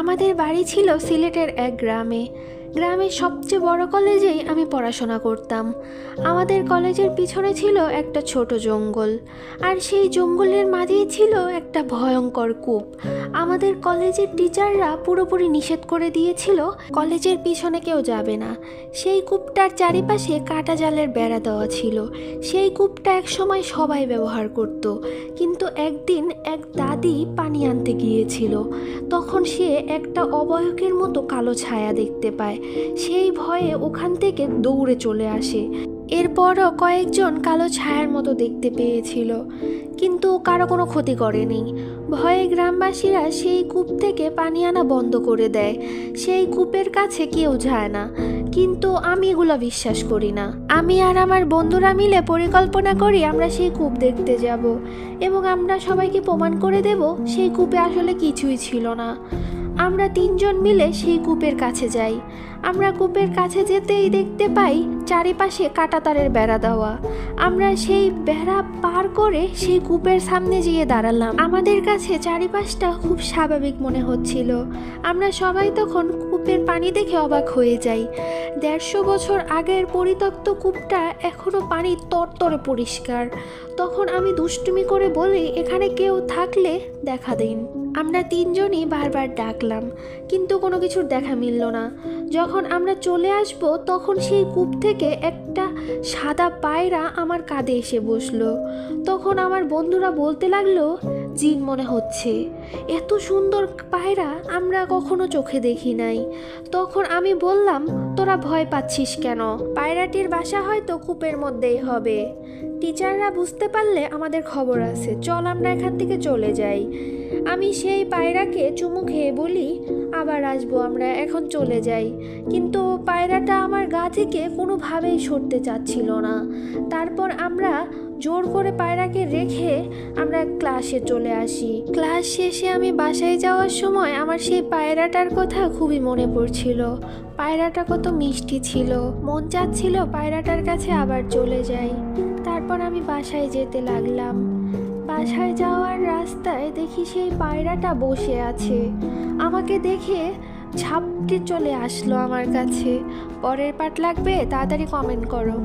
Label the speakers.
Speaker 1: আমাদের বাড়ি ছিল সিলেটের এক গ্রামে। গ্রামের সবচেয়ে বড় কলেজেই আমি পড়াশোনা করতাম। আমাদের কলেজের পিছনে ছিল একটা ছোট জঙ্গল, আর সেই জঙ্গলের মাঝেই ছিল একটা ভয়ঙ্কর কূপ। আমাদের কলেজের টিচাররা পুরোপুরি নিষেধ করে দিয়েছিল, কলেজের পিছনে কেউ যাবে না। সেই কূপটার চারিপাশে কাটা জালের বেড়া দেওয়া ছিল। সেই কূপটা একসময় সবাই ব্যবহার করত, কিন্তু একদিন এক দাদি পানি আনতে গিয়েছিল। তখন সে একটা অবয়কের মতো কালো ছায়া দেখতে পায়। সেই ভয়ে ওখান থেকে দৌড়ে চলে আসে। এরপরও কয়েকজন কালো ছায়ার মতো দেখতে পেয়েছিল, কিন্তু কারও কোনো ক্ষতি করেনি। ভয়ে গ্রামবাসীরা সেই কূপ থেকে পানি আনা বন্ধ করে দেয়। সেই কূপের কাছে কেউ যায় না। কিন্তু আমি এগুলো বিশ্বাস করি না। আমি আর আমার বন্ধুরা মিলে পরিকল্পনা করি আমরা সেই কূপ দেখতে যাব এবং আমরা সবাইকে প্রমাণ করে দেব সেই কূপে আসলে কিছুই ছিল না। আমরা তিনজন মিলে সেই কূপের কাছে যাই। আমরা কূপের কাছে যেতেই দেখতে পাই চারিপাশে কাঁটাতারের বেড়া দেওয়া। আমরা সেই বেড়া পার করে সেই কূপের সামনে গিয়ে দাঁড়ালাম। আমাদের কাছে চারিপাশটা খুব স্বাভাবিক মনে হচ্ছিল। আমরা সবাই তখন কূপের পানি দেখে অবাক হয়ে যাই। দেড়শো বছর আগের পরিত্যক্ত কূপটা এখনও পানি তরতরে পরিষ্কার। তখন আমি দুষ্টুমি করে বলি, এখানে কেউ থাকলে দেখা দিন। আমরা তিনজনই বারবার ডাকলাম, কিন্তু কোনো কিছুর দেখা মিলল না। যখন আমরা চলে আসব, তখন সেই কূপ থেকে একটা সাদা পায়রা আমার কাঁধে এসে বসল। তখন আমার বন্ধুরা বলতে লাগল জিন মনে হচ্ছে। এত সুন্দর পায়রা আমরা কখনো চোখে দেখি নাই। তখন আমি বললাম, তোরা ভয় পাচ্ছিস কেন? পায়রাটির বাসা হয়তো কূপের মধ্যেই হবে। টিচাররা বুঝতে পারলে আমাদের খবর আছে। চল আমরা এখান থেকে চলে যাই। আমি সেই পায়রাকে চুমু খেয়ে বলি, আবার আসব আমরা, এখন চলে যাই। কিন্তু পায়রাটা আমার গা থেকে কোনোভাবেই সরতে চাচ্ছিল না। তারপর আমরা জোর করে পায়রাকে রেখে আমরা ক্লাসে চলে আসি। ক্লাস শেষে আমি বাসায় যাওয়ার সময় আমার সেই পায়রাটার কথা খুবই মনে পড়ছিল। পায়রাটা কত মিষ্টি ছিল। মন চাচ্ছিল পায়রাটার কাছে আবার চলে যাই। তারপর আমি বাসায় যেতে লাগলাম। বাসায় যাওয়ার রাস্তায় দেখি সেই পায়রাটা বসে আছে। আমাকে দেখে ঝাপটে চলে আসলো আমার কাছে। পরের পাট লাগবে, তাড়াতাড়ি কমেন্ট করো।